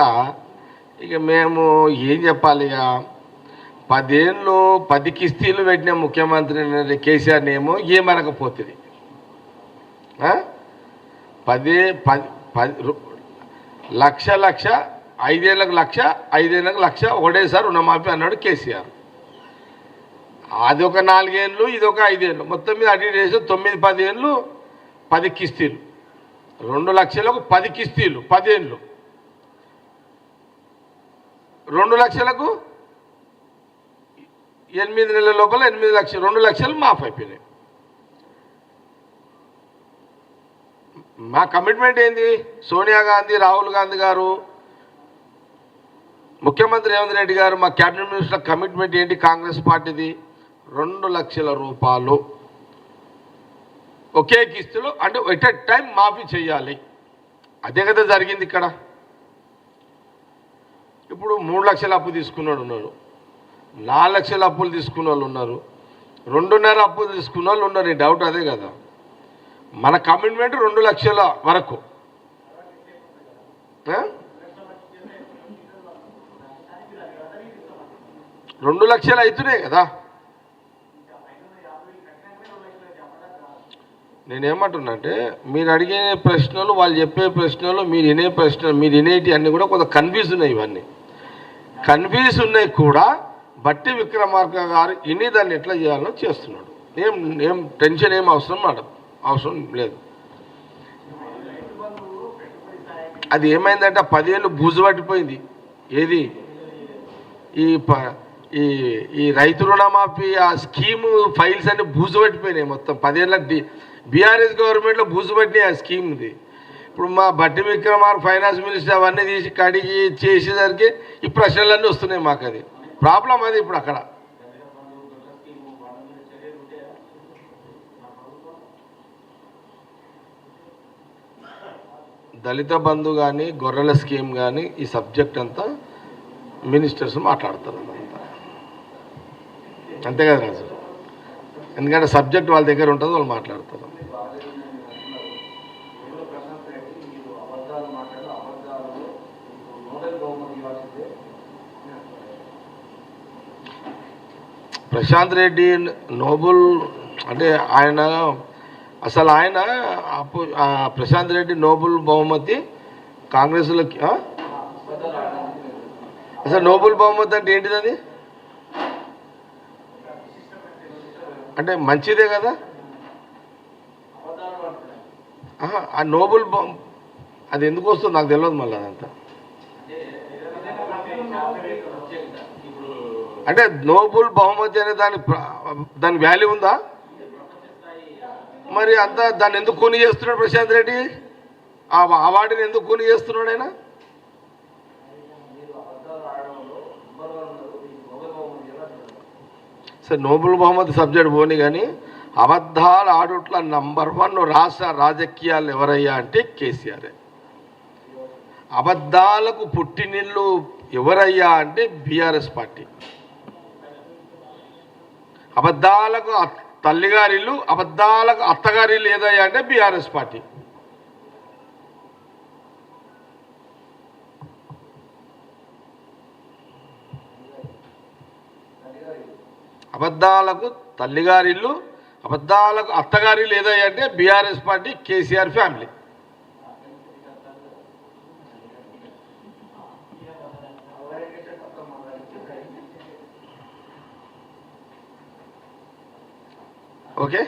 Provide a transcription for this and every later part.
కూడా ఇక మేము ఏం చెప్పాలి ఇక? పదేళ్ళు పది కిస్తీలు పెట్టిన ముఖ్యమంత్రి కేసీఆర్ని ఏమో ఏమనకపోతుంది. ఆ? పదే పది పది రు- లక్ష లక్ష ఐదేళ్ళకు లక్ష ఐదేళ్ళకు లక్ష ఒకటేసారి రుణమాఫీ అన్నాడు కేసీఆర్. అది ఒక నాలుగేళ్ళు ఇది ఒక ఐదేళ్ళు. మొత్తం మీద అటు ఇటు చేసి తొమ్మిది పదేళ్ళు పది కిస్తీలు. రెండు లక్షలకు పది కిస్తీలు పదేళ్ళు. రెండు లక్షలకు ఎనిమిది నెలల లోపల ఎనిమిది లక్షలు రెండు లక్షలు మాఫ్ అయిపోయినాయి. మా కమిట్మెంట్ ఏంది? సోనియా గాంధీ రాహుల్ గాంధీ గారు ముఖ్యమంత్రి రేవంత్ రెడ్డి గారు మా క్యాబినెట్ మినిస్టర్ కమిట్మెంట్ ఏంటి? కాంగ్రెస్ పార్టీది రెండు లక్షల రూపాయలు ఒకే కిస్తులు అంటే ఎట్ ఎ టైం మాఫీ చేయాలి. అదే కదా జరిగింది ఇక్కడ. ఇప్పుడు మూడు లక్షల అప్పు తీసుకున్నాడు ఉన్నారు. నాలుగు లక్షల అప్పులు తీసుకున్న వాళ్ళు ఉన్నారు. రెండున్నర అప్పులు తీసుకున్న వాళ్ళు ఉన్నారు. ఈ డౌట్ అదే కదా. మన కమిట్మెంట్ రెండు లక్షల వరకు. రెండు లక్షలు అవుతున్నాయి కదా. నేనేమంటున్నంటే మీరు అడిగే ప్రశ్నలు వాళ్ళు చెప్పే ప్రశ్నలు మీరు వినే ప్రశ్నలు మీరు వినేటి అన్నీ కూడా కొంత కన్ఫ్యూజ్ ఉన్నాయి ఇవన్నీ. కన్ఫ్యూజ్ ఉన్నాయి కూడా బట్టి విక్రమార్క గారు ఇన్ని దాన్ని ఎట్లా చేయాలో చేస్తున్నాడు. ఏం ఏం టెన్షన్ ఏం అవసరం మాట అవసరం లేదు. అది ఏమైందంటే పదేళ్ళు బూజు పట్టిపోయింది. ఏది? ఈ ప- ఈ ఈ రైతు రుణమాఫీ ఆ స్కీము ఫైల్స్ అన్ని బూజు పట్టిపోయినాయి మొత్తం. పదేళ్ళ డి బీఆర్ఎస్ గవర్నమెంట్లో బూజు పట్టినాయి ఆ స్కీమ్ది. ఇప్పుడు మా బట్టి విక్రమార్ ఫైనాన్స్ మినిస్టర్ అవన్నీ తీసి కడిగి చేసేసరికి ఈ ప్రశ్నలన్నీ వస్తున్నాయి మాకు అది ప్రాబ్లం అది ఇప్పుడు అక్కడ. దళిత బంధు కానీ గొర్రెల స్కీమ్ కానీ ఈ సబ్జెక్ట్ అంతా మినిస్టర్స్ మాట్లాడతారు అంతే. కదా రాజు? ఎందుకంటే సబ్జెక్ట్ వాళ్ళ దగ్గర ఉంటుంది వాళ్ళు మాట్లాడతారు. ప్రశాంత్ రెడ్డి నోబుల్ అంటే ఆయన అసలు ఆయన అప్పు ప్రశాంత్ రెడ్డి నోబుల్ బహుమతి కాంగ్రెస్లోకి ఆ? అసలు నోబుల్ బహుమతి అంటే ఏంటిది అది అంటే మంచిదే కదా ఆ నోబుల్ అది ఎందుకు వస్తుంది నాకు తెలియదు మళ్ళీ అదంతా. అంటే నోబుల్ బహుమతి అనే దాని దాని వాల్యూ ఉందా? మరి అంతా దాన్ని ఎందుకు కొని చేస్తున్నాడు ప్రశాంత్ రెడ్డి? ఆ అవార్డుని ఎందుకు కొని చేస్తున్నాడు ఆయన? సరే నోబుల్ బహుమతి సబ్జెక్ట్ పోని కానీ అబద్ధాలు ఆడుట్ల నంబర్ వన్ రాష్ట్ర రాజకీయాలు ఎవరయ్యా అంటే కేసీఆర్. అబద్ధాలకు పుట్టినిల్లు ఎవరయ్యా అంటే బీఆర్ఎస్ పార్టీ. అబద్ధాలకు అత్- తల్లిగారిల్లు అబద్ధాలకు అత్తగారిల్లు ఏదయ్యా అంటే బీఆర్ఎస్ పార్టీ. అబద్ధాలకు తల్లిగారిల్లు అబద్ధాలకు అత్తగారిల్లు ఏదయ్యా అంటే BRS party KCR family. Okay?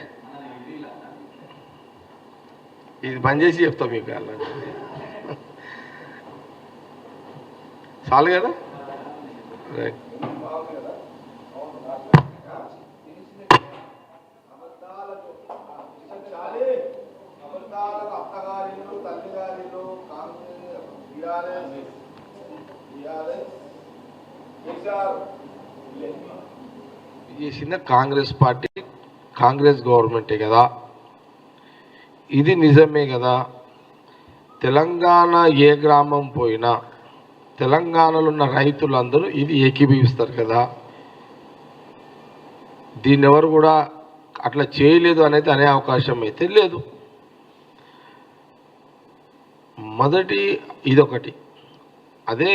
ఇది బంద్ చేసి చెప్తా మీకు అలా. చాలు కదా? రైట్. అబద్ధాలకు కాంగ్రెస్ పార్టీ కాంగ్రెస్ గవర్నమెంటే కదా? ఇది నిజమే కదా? తెలంగాణ ఏ గ్రామం పోయినా తెలంగాణలో ఉన్న రైతులందరూ ఇది ఏకీభవిస్తారు కదా? దీన్ని ఎవరు కూడా అట్లా చేయలేదు అనేది అనే అవకాశం అయితే లేదు. మొదటి ఇదొకటి. అదే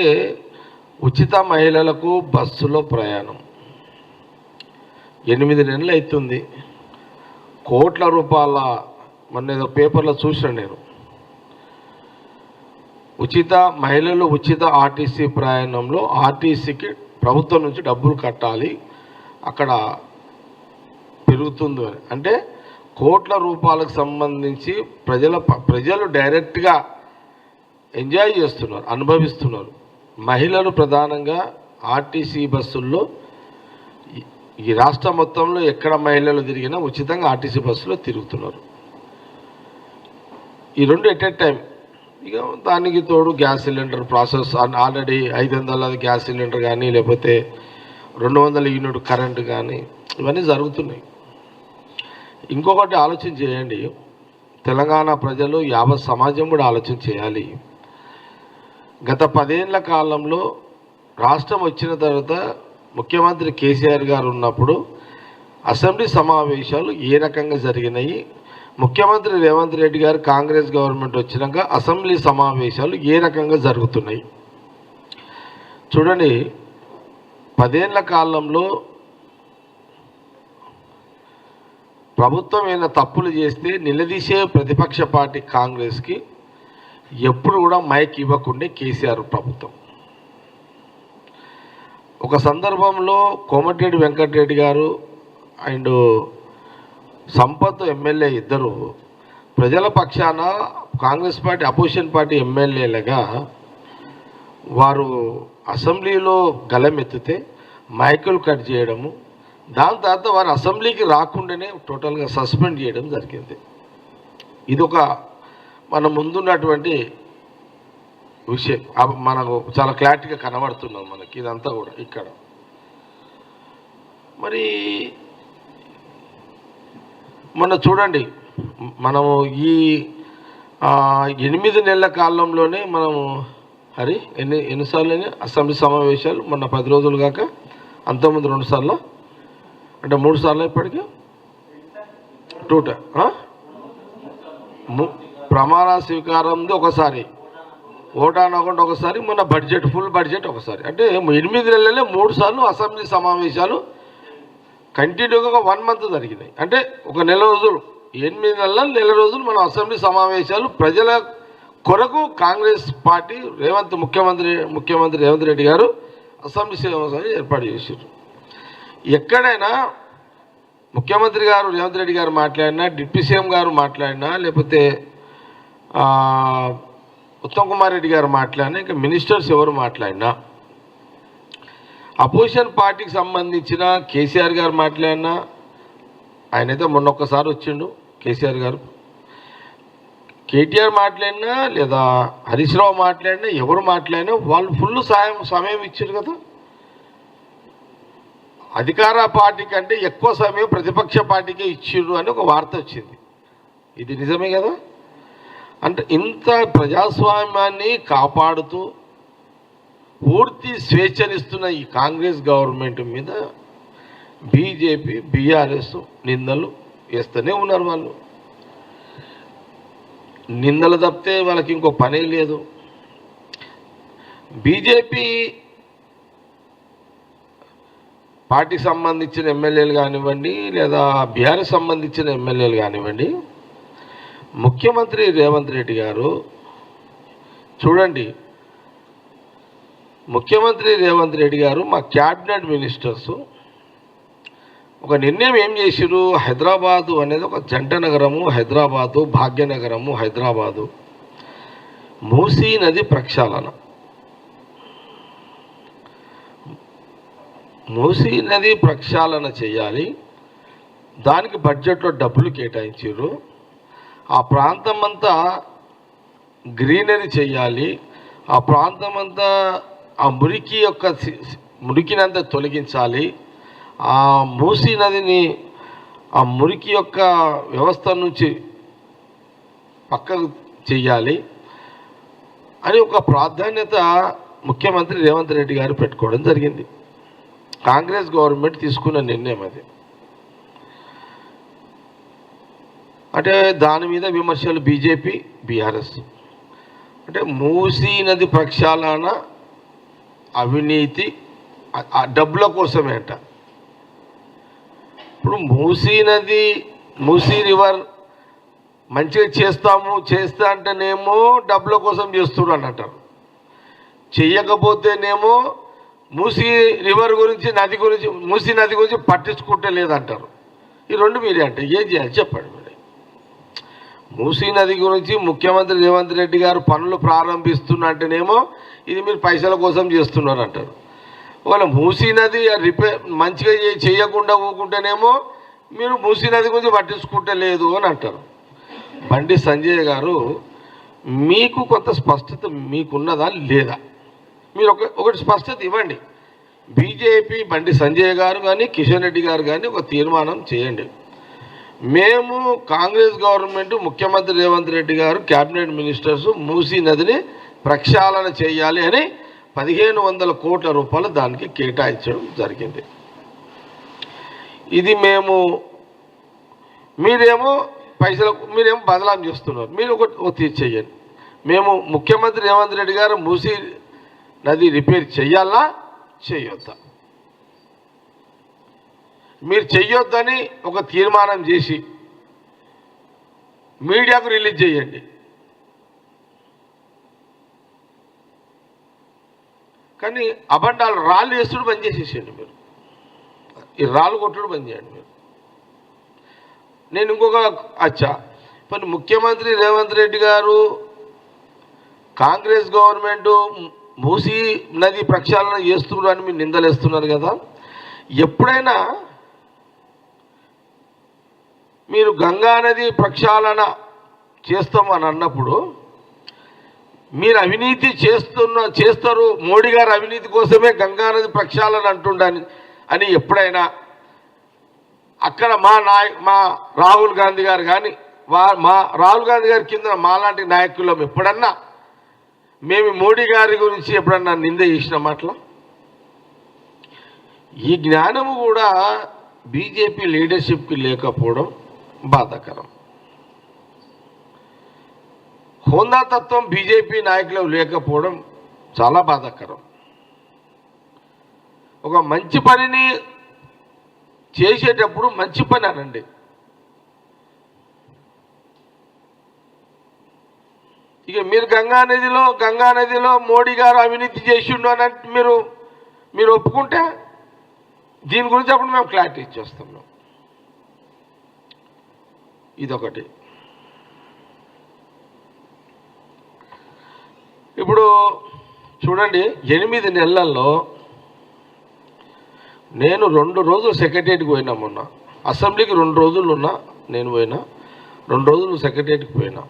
ఉచిత మహిళలకు బస్సులో ప్రయాణం. ఎనిమిది నెలలు అవుతుంది కోట్ల రూపాయల మొన్న ఏదో పేపర్లో చూసాను నేను. ఉచిత మహిళలు ఉచిత ఆర్టీసీ ప్రయాణంలో ఆర్టీసీకి ప్రభుత్వం నుంచి డబ్బులు కట్టాలి. అక్కడ పెరుగుతుంది అని. అంటే కోట్ల రూపాయలకు సంబంధించి ప్రజల ప్రజలు డైరెక్ట్గా ఎంజాయ్ చేస్తున్నారు అనుభవిస్తున్నారు. మహిళలు ప్రధానంగా ఆర్టీసీ బస్సుల్లో ఈ- రాష్ట్రం రాష్ట్ర మొత్తంలో ఎక్కడ మహిళలు తిరిగినా ఉచితంగా ఆర్టీసీ బస్సులో తిరుగుతున్నారు. ఈ రెండు ఎట్ ఎ టైం ఇక దానికి తోడు గ్యాస్ సిలిండర్ ప్రాసెస్ ఆల్రెడీ ఐదు వందల గ్యాస్ సిలిండర్ కానీ లేకపోతే రెండు వందల యూనిట్ కరెంటు కానీ ఇవన్నీ జరుగుతున్నాయి. ఇంకొకటి ఆలోచన చేయండి తెలంగాణ ప్రజలు యావత్ సమాజం కూడా ఆలోచన చేయాలి. గత పదేళ్ళ కాలంలో రాష్ట్రం వచ్చిన తర్వాత ముఖ్యమంత్రి కేసీఆర్ గారు ఉన్నప్పుడు అసెంబ్లీ సమావేశాలు ఏ రకంగా జరిగినాయి? ముఖ్యమంత్రి రేవంత్ రెడ్డి గారు కాంగ్రెస్ గవర్నమెంట్ వచ్చినాక అసెంబ్లీ సమావేశాలు ఏ రకంగా జరుగుతున్నాయి? చూడండి పదేళ్ళ కాలంలో ప్రభుత్వం ఏమైనా తప్పులు చేస్తే నిలదీసే ప్రతిపక్ష పార్టీ కాంగ్రెస్కి ఎప్పుడు కూడా మైక్ ఇవ్వకుండే కేసీఆర్ ప్రభుత్వం. ఒక సందర్భంలో కోమటిరెడ్డి వెంకటరెడ్డి గారు అండ్ సంపత్ ఎమ్మెల్యే ఇద్దరు ప్రజల పక్షాన కాంగ్రెస్ పార్టీ అపోజిషన్ పార్టీ ఎమ్మెల్యేలుగా వారు అసెంబ్లీలో గలమెత్తితే మైకులు కట్ చేయడము దాని తర్వాత వారు అసెంబ్లీకి రాకుండానే టోటల్గా సస్పెండ్ చేయడం జరిగింది. ఇది ఒక మన ముందున్నటువంటి విషయం మనకు చాలా క్లారిటీగా కనబడుతున్నది మనకి ఇదంతా కూడా ఇక్కడ. మరి మొన్న చూడండి మనము ఈ ఎనిమిది నెలల కాలంలోనే మనము హరి ఎన్ని ఎన్నిసార్లు అసెంబ్లీ సమావేశాలు మొన్న పది రోజులు కాక అంతకుముందు రెండు సార్లు అంటే మూడు సార్లు ఇప్పటికీ? టూ ము- ప్రమాణ స్వీకారంది ఒకసారి. ఓటా అనకుండా ఒకసారి మన బడ్జెట్ ఫుల్ బడ్జెట్ ఒకసారి. అంటే ఎనిమిది నెలలే మూడు సార్లు అసెంబ్లీ సమావేశాలు కంటిన్యూగా వన్ మంత్ జరిగినాయి. అంటే ఒక నెల రోజులు. ఎనిమిది నెలల నెల రోజులు మన అసెంబ్లీ సమావేశాలు ప్రజల కొరకు కాంగ్రెస్ పార్టీ రేవంత్ ముఖ్యమంత్రి ముఖ్యమంత్రి రేవంత్ రెడ్డి గారు అసెంబ్లీ సమావేశాలు ఏర్పాటు చేశారు. ఎక్కడైనా ముఖ్యమంత్రి గారు రేవంత్ రెడ్డి గారు మాట్లాడినా డిప్యూటీ సీఎం గారు మాట్లాడినా లేకపోతే ఉత్తమ్ కుమార్ రెడ్డి గారు మాట్లాడినా ఇంకా మినిస్టర్స్ ఎవరు మాట్లాడినా అపోజిషన్ పార్టీకి సంబంధించిన కేసీఆర్ గారు మాట్లాడినా ఆయనైతే మొన్న ఒక్కసారి వచ్చిండు కేసీఆర్ గారు. కేటీఆర్ మాట్లాడినా లేదా హరీష్ రావు మాట్లాడినా ఎవరు మాట్లాడినా వాళ్ళు ఫుల్ సాయం సమయం ఇచ్చారు కదా. అధికార పార్టీ కంటే ఎక్కువ సమయం ప్రతిపక్ష పార్టీకే ఇచ్చిండ్రు అని ఒక వార్త వచ్చింది. ఇది నిజమే కదా? అంటే ఇంత ప్రజాస్వామ్యాన్ని కాపాడుతూ పూర్తి స్వేచ్ఛనిస్తున్న ఈ కాంగ్రెస్ గవర్నమెంట్ మీద బీజేపీ బీఆర్ఎస్ నిందలు వేస్తూనే ఉన్నారు వాళ్ళు. నిందలు తప్పితే వాళ్ళకి ఇంకో పనే లేదు. బీజేపీ పార్టీకి సంబంధించిన ఎమ్మెల్యేలు కానివ్వండి లేదా బీఆర్ఎస్ సంబంధించిన ఎమ్మెల్యేలు కానివ్వండి ముఖ్యమంత్రి రేవంత్ రెడ్డి గారు చూడండి ముఖ్యమంత్రి రేవంత్ రెడ్డి గారు మా క్యాబినెట్ మినిస్టర్స్ ఒక నిర్ణయం ఏం చేసిరు హైదరాబాదు అనేది ఒక జంట నగరము హైదరాబాదు భాగ్యనగరము హైదరాబాదు. మూసీ నది ప్రక్షాళన. మూసీ నది ప్రక్షాళన చేయాలి. దానికి బడ్జెట్లో డబ్బులు కేటాయించారు ఆ ప్రాంతం అంతా గ్రీనరీ చేయాలి. ఆ ప్రాంతం అంతా ఆ మురికి యొక్క మురికినంతా తొలగించాలి. ఆ మూసీ నదిని ఆ మురికి యొక్క వ్యవస్థ నుంచి పక్కకు చెయ్యాలి అని ఒక ప్రాధాన్యత ముఖ్యమంత్రి రేవంత్ రెడ్డి గారు పెట్టుకోవడం జరిగింది. కాంగ్రెస్ గవర్నమెంట్ తీసుకున్న నిర్ణయం అది. అంటే దాని మీద విమర్శలు బీజేపీ బీఆర్ఎస్. అంటే మూసీ నది ప్రక్షాళన అవినీతి ఆ- డబ్బుల కోసమే అంట. ఇప్పుడు మూసీ నది మూసీ రివర్ మంచిగా చేస్తాము చేస్తా అంటేనేమో డబ్బుల కోసం చేస్తున్నాను అని అంటారు చెయ్యకపోతేనేమో మూసీ రివర్ గురించి నది గురించి మూసీ నది గురించి పట్టించుకుంటే లేదంటారు ఈ రెండు మీరే అంటే. ఏం చేయాలి? చెప్పండి. మూసీ నది గురించి ముఖ్యమంత్రి రేవంత్ రెడ్డి గారు పనులు ప్రారంభిస్తున్నా అంటేనేమో ఇది మీరు పైసల కోసం చేస్తున్నారు అంటారు ఒకవేళ మూసీ నది రిపేర్ మంచిగా చేయకుండా ఊకుంటేనేమో మీరు మూసీ నది గురించి పట్టించుకుంటే లేదు అని అంటారు. బండి సంజయ్ గారు మీకు కొంత స్పష్టత మీకున్నదా లేదా? మీరు ఒక ఒకటి స్పష్టత ఇవ్వండి. బీజేపీ బండి సంజయ్ గారు కానీ కిషన్ రెడ్డి గారు కానీ ఒక తీర్మానం చేయండి. మేము కాంగ్రెస్ గవర్నమెంట్ ముఖ్యమంత్రి రేవంత్ రెడ్డి గారు క్యాబినెట్ మినిస్టర్స్ మూసీ నదిని ప్రక్షాళన చేయాలి అని పదిహేను వందల కోట్ల రూపాయలు దానికి కేటాయించడం జరిగింది. ఇది మేము మీరేమో పైసలు మీరేమో బదలాం చేస్తున్నారు. మీరు ఒక ఒక చేయండి మేము ముఖ్యమంత్రి రేవంత్ రెడ్డి గారు మూసీ నది రిపేర్ చేయాలా చేయొద్దా మీరు చెయ్యొద్దని ఒక తీర్మానం చేసి మీడియాకు రిలీజ్ చేయండి. కానీ అబండాలు రాళ్ళు వేస్తుడు బంద్ చేసేసేయండి మీరు. ఈ రాళ్ళు కొట్టుడు బంద్ చేయండి మీరు. నేను ఇంకొక అచ్చా. ఇప్పుడు ముఖ్యమంత్రి రేవంత్ రెడ్డి గారు కాంగ్రెస్ గవర్నమెంట్ మూసీ నది ప్రక్షాళన చేస్తున్నారు అని మీరు నిందలేస్తున్నారు కదా. ఎప్పుడైనా మీరు గంగా నది ప్రక్షాళన చేస్తామని అన్నప్పుడు మీరు అవినీతి చేస్తున్న చేస్తారు. మోడీ గారు అవినీతి కోసమే గంగా నది ప్రక్షాళన అంటుండని అని ఎప్పుడైనా అక్కడ మా నాయ మా రాహుల్ గాంధీ గారు కానీ వా మా రాహుల్ గాంధీ గారి కింద మాలాంటి నాయకులం ఎప్పుడన్నా మేము మోడీ గారి గురించి ఎప్పుడన్నా నింద చేసిన మాటలు? ఈ జ్ఞానము కూడా బీజేపీ లీడర్షిప్కి లేకపోవడం బాధాకరం. హోందాతత్వం బీజేపీ నాయకులు లేకపోవడం చాలా బాధాకరం. ఒక మంచి పనిని చేసేటప్పుడు మంచి పని అనండి. ఇక మీరు గంగా నదిలో గంగా నదిలో మోడీ గారు అవినీతి చేసిండు అని మీరు మీరు ఒప్పుకుంటే దీని గురించి అప్పుడు మేము క్లారిటీ ఇచ్చేస్తున్నాం. ఇదొకటి. ఇప్పుడు చూడండి ఎనిమిది నెలల్లో నేను రెండు రోజులు సెక్రటరీకి పోయినా మొన్న. అసెంబ్లీకి రెండు రోజులు ఉన్నా నేను పోయినా. రెండు రోజులు సెక్రటరీకి పోయినా.